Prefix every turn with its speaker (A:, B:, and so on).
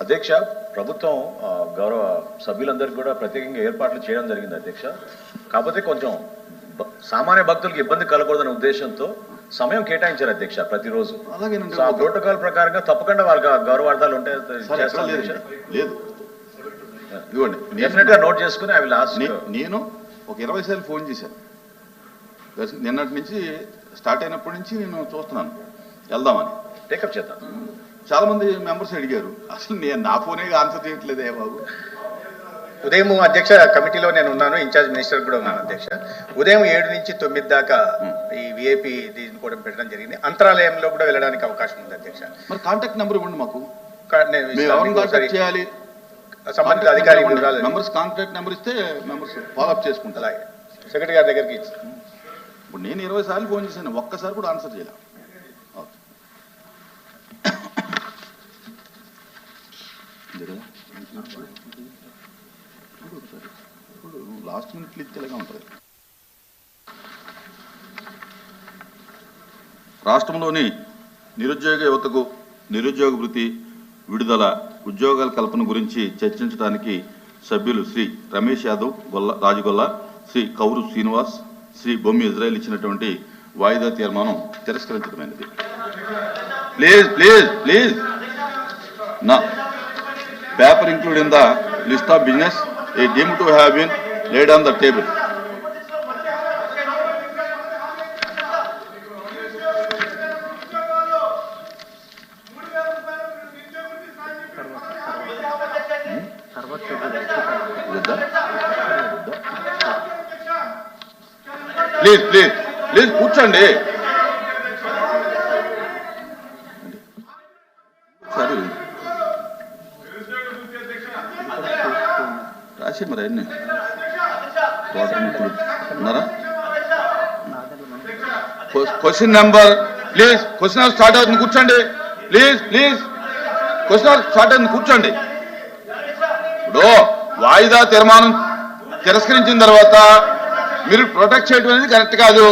A: అధ్యక్ష ప్రభుత్వం గౌరవ సభ్యులందరికీ కూడా ప్రత్యేకంగా ఏర్పాట్లు చేయడం జరిగింది అధ్యక్ష. కాకపోతే కొంచెం సామాన్య భక్తులకు ఇబ్బంది కలగకూడదనే ఉద్దేశంతో సమయం కేటాయించారు అధ్యక్ష ప్రతిరోజు. సో ఆ ప్రోటోకాల్ ప్రకారంగా తప్పకుండా వాళ్ళకి గౌరవార్థాలు ఉంటే
B: సార్ ఎక్కడ లేదు.
A: నోట్ చేసుకుని అవి లాస్ట్
B: నేను ఒక ఇరవై సార్లు ఫోన్ చేశాను. నిన్నటి నుంచి స్టార్ట్ అయినప్పటి నుంచి నేను చూస్తున్నాను. వెళ్దామని.
A: టేకప్ చేద్దాం.
B: చాలా మంది మెంబర్స్ అడిగారు అసలు నేను నా ఫోనే ఆన్సర్ చేయట్లేదే బాబు.
C: ఉదయం అధ్యక్ష కమిటీలో నేను ఉన్నాను ఇన్ఛార్జ్ మినిస్టర్ కూడా ఉన్నాను అధ్యక్ష. ఉదయం ఏడు నుంచి తొమ్మిది దాకా ఈ విఐపి దీన్ని కూడా పెట్టడం జరిగింది. అంతరాలయంలో కూడా వెళ్ళడానికి అవకాశం ఉంది అధ్యక్ష.
B: మరి కాంటాక్ట్ నెంబర్ ఇవ్వండి మాకు. చేయాలి?
C: సంబంధిత అధికారి
B: మెంబర్స్ కాంటాక్ట్ నెంబర్ ఇస్తే మెంబర్స్ ఫాలో అప్ చేసుకుంటారు.
C: అలాగే. సెక్రటరీ గారి దగ్గరికి ఇచ్చి.
B: ఇప్పుడు నేను ఇరవై సార్లు ఫోన్ చేశాను ఒక్కసారి కూడా ఆన్సర్ చేయలే ఓకే. ఉంది కదా? లాస్ట్ మినిట్ క్లిక్ ఎలాగా ఉంటుంది? రాష్ట్రంలోని నిరుద్యోగ యువతకు నిరుద్యోగ వృత్తి విడుదల ఉద్యోగాల కల్పన గురించి చర్చించడానికి సభ్యులు శ్రీ రమేష్ యాదవ్ గొల్ల రాజగొల్ల శ్రీ కౌరు శ్రీనివాస్ శ్రీ బొమ్మి ఇజ్రాయల్ ఇచ్చినటువంటి వాయిదా తీర్మానం తిరస్కరించడమైనది. Please please please. నా paper include in the list of business. Are deem to have been laid on the table please please please కూర్చోండి సరే రాసి మరి అన్ని వాటర్ మిట్లు ఉన్నారా? Question number please question start అవుతుంది కూర్చోండి. ప్లీజ్ ప్లీజ్ క్వశ్చన్ స్టార్ట్ అవుతుంది కూర్చోండి. ఇప్పుడు వాయిదా తీర్మానం తిరస్కరించిన తర్వాత మీరు ప్రొటెక్ట్ చేయడం అనేది కరెక్ట్ కాదు.